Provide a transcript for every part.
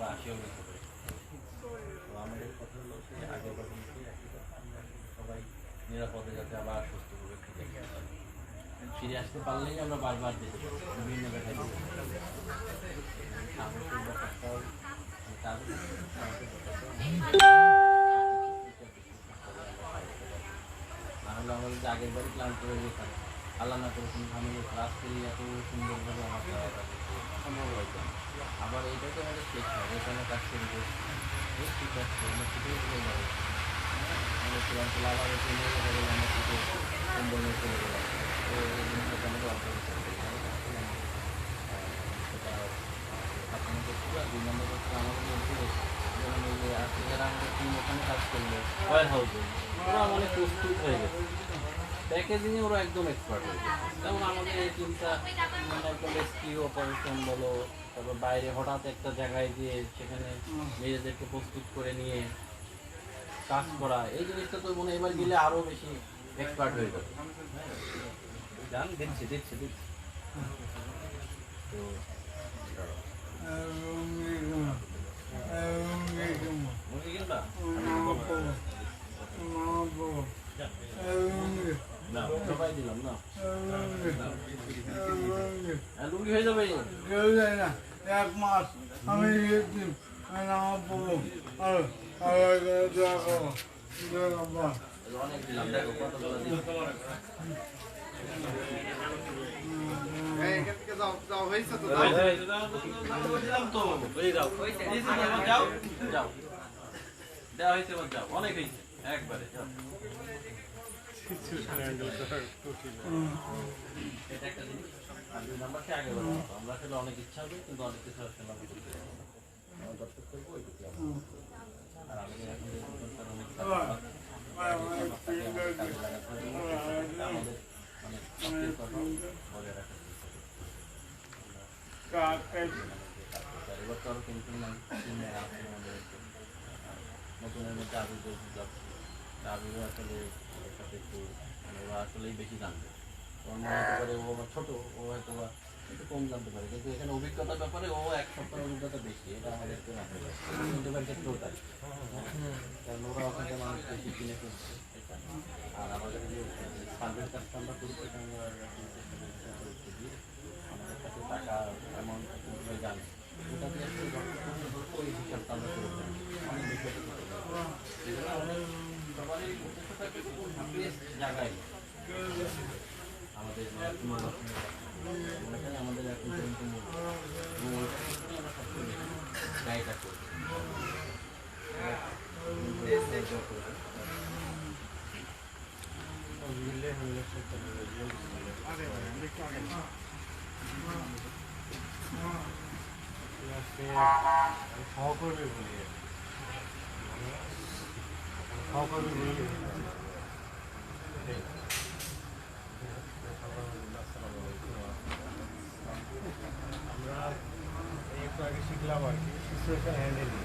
বা তো আমাদের সবাই ফিরে ফিরে আসতে পারলেই আমরা বারবার পারি বিভিন্ন জায়গায় যেতে পারি। সাহসের ব্যাপারটাও তার না হলে আমাদের আগের বাড়ি ক্লান্ত হয়ে যেতাম আল্লাহ না করে কোনো ঝামেলা ক্লাস করি এত সুন্দরভাবে আমার সম্ভব হয়তো। আবার এইটাকে আমাদের শেখা হবে এখানে কাজ করে করছি এই ঠিক আছে আমরা ছুটে চলে যাব আমরা চূড়ান্ত লাভ আগে চলে যাব আমরা চলে তো এই আমাদের অন্তর্ভুক্ত করতে আমাদের, আমাদের আমাদের কাজ মানে প্রস্তুত হয়ে গেছে। প্যাকেজিং এ ওরা একদম এক্সপার্ট হয়ে যেমন আমাদের এই মানে রেস্কিউ অপারেশন বলো, তারপর বাইরে হঠাৎ একটা জায়গায় গিয়ে সেখানে নিজেদেরকে প্রস্তুত করে নিয়ে কাজ করা, এই জিনিসটা তো মনে এবার গেলে আরও বেশি এক্সপার্ট হয়ে যাবে। জান, দিচ্ছি দিচ্ছি দিচ্ছি। তো মুরগি কিনবা না সবাই দিলাম না হ্যাঁ, লুঙ্গি হয়ে যাবে এক মাস আমি গেছি নামা পড়ব আর অনেক দিলাম দেখো কতগুলো দিলাম দিলাম তো এই যাও দিয়েছি না, এবার যাও অনেক একবারে নাম্বারকে আগে আমরা আসলে অনেক ইচ্ছা হবে কিন্তু অনেক কিছু আসলে নতুনের মধ্যে আবির আসলে একটু মানে ওরা আসলেই বেশি জানবে। মনে হতে ও ছোট, ও হয়তো বা একটু কম জানতে পারে। কিন্তু এখানে অভিজ্ঞতার ব্যাপারে ও এক সপ্তাহের অভিজ্ঞতা বেশি। এটা। কিন্তু এবার ক্ষেত্রেও তাই। কারণ ওরা ওখানে মানুষ বেশি কিনে ফেলছে আর আমাদের যে ফান্ডের কাজটা আমরা করি, সেটা আমরা আমাদের কাছে টাকা অ্যামাউন্ট জানে। ওটা দিয়ে ওই হিসাবটা আমরা করে ফেলি। অনেক বেশি একটা আমাদের জায়গায় আমাদের পুনর্বাসনের ওখানে আমাদের এখন পর্যন্ত মূল মূল আমরা সবচেয়ে বেশি ব্যয়টা করি সহকর্মী বলি সহকর্মী বলি আমরা একটু আগে শিখলাম আর কি। সিচুয়েশন হ্যান্ডেলিং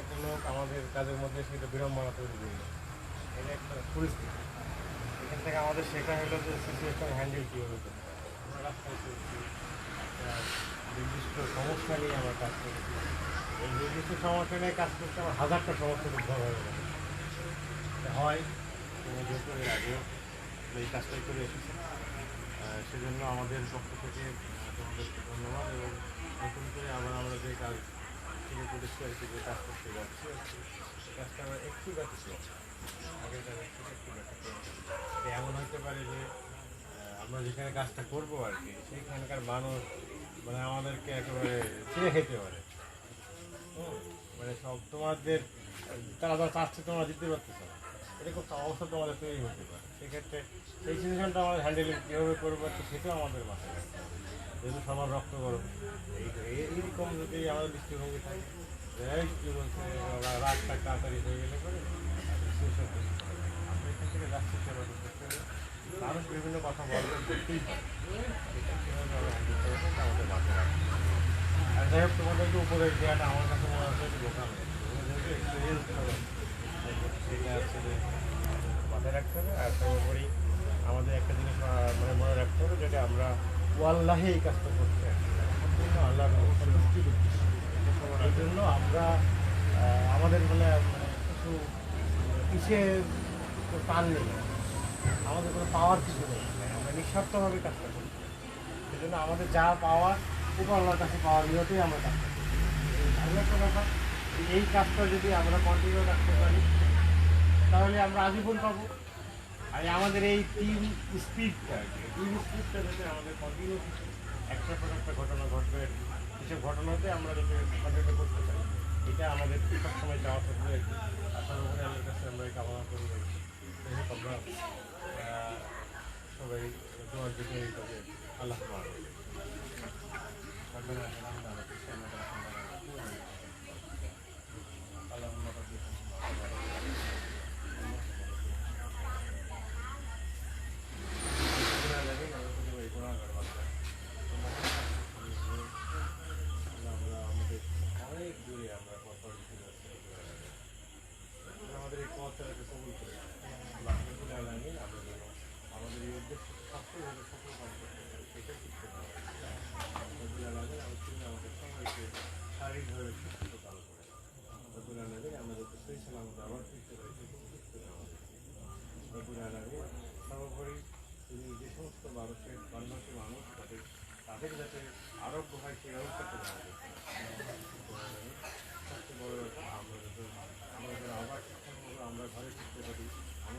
একটা লোক আমাদের কাজের মধ্যে সেটা বিড়ম্বনা তৈরি করল। এটা একটা পরিস্থিতি। এখান থেকে আমাদের শেখা হলো যে সিচুয়েশন হ্যান্ডেল কীভাবে করতে আমরা রাস্তায় চলছি। নির্দিষ্ট সমস্যা নিয়ে আমরা কাজ করেছি। এই নির্দিষ্ট সমস্যা নিয়ে কাজ করতে আমার হাজারটা সমস্যা উদ্ভব হয়ে গেল। হয় তুমি যেহেতু আগেও এই কাজটাই করে এসেছে। সেজন্য আমাদের পক্ষ থেকে তোমাদেরকে ধন্যবাদ এবং নতুন করে আবার আমরা যে কাজ শুরু করেছি আর কি, যে কাজ করতে যাচ্ছি কাজটা আমরা একটু ব্যতিক্রম আগের থেকে একটু ব্যতিক্রম এমন হতে পারে যে আমরা যেখানে কাজটা করব আর কি, সেইখানকার মানুষ মানে আমাদেরকে একেবারে চিনে খেতে পারে। মানে সব তোমাদের, তারা চাচ্ছে, তোমরা দিতে পারতেছো না। এরকম অবস্থা তোমাদের তৈরি হতে পারে। সেক্ষেত্রে সেই সিচুয়েশনটা আমাদের হ্যান্ডেলিং কীভাবে করব একটু সেটাও আমাদের মাথায় রাখতে হবে। যেহেতু সবার রক্ত গরম, এই এই- এইরকম যদি আমাদের দৃষ্টিভঙ্গি থাকে কী বলছে রাগটা তাড়াতাড়ি হয়ে গেলে করে সিচুয়েশন তৈরি। আমরা এখান থেকে যাচ্ছি, সেবা করতে মানুষ বিভিন্ন কথা বলবে করতেই আমাদের মাথায় রাখতে আর তোমাদেরকে উপদেশ দেওয়াটা আমার কাছে মনে হচ্ছে যেহেতু এক্সপিরিয়েন্স সেটা হচ্ছে যে মাথায় রাখতে হবে। আর সর্বোপরি আমাদের একটা জিনিস মানে মনে রাখতে হবে যেটা আমরা ওয়াল্লাহে এই কাজটা করতে আল্লাহর সন্তুষ্টি করতে জন্য আমরা আমাদের মানে মানে কিছু কিসে টান নেই। আমাদের কোনো পাওয়ার কিছু নেই। আমরা নিঃস্বার্থভাবে কাজটা করি সেজন্য আমাদের যা পাওয়ার উপরওয়ালার কাছে পাওয়ার নিয়তেই আমরা কাজটা করি এই কাজটা যদি আমরা কন্টিনিউ রাখতে পারি তাহলে আমরা আজীবন পাবো। আর আমাদের এই টিম স্পিডটা টিম স্পিডটা যাতে আমাদের কন্টিনিউ একটা পর একটা ঘটনা ঘটবে, এসব ঘটনাতে আমরা যাতে কন্টিনিউ করতে পারি, এটা আমাদের সবসময় চাওয়া থাকবে আর কি। আশার উপরে আমার কাছে আমরা এই কামনা করি আমরা সবাই তোমার দিকে এই তবে আল্লাহ পথটাকে কবুল আলামিন আমাদের করতে পারি সেটা তিনি আমাদের শারীরিকভাবে করে আমরা সুস্থ আমাদের সর্বোপরি তিনি যে সমস্ত মানুষের মানুষ তাদের তাদের যাতে আরোগ্য হয় সেই ব্যবস্থা আমাদের সবচেয়ে বড় ব্যাপার আমরা যাতে আমরা যাতে আবার ঠিকঠাকভাবে আমরা ঘরে ফিরতে পারি আমরা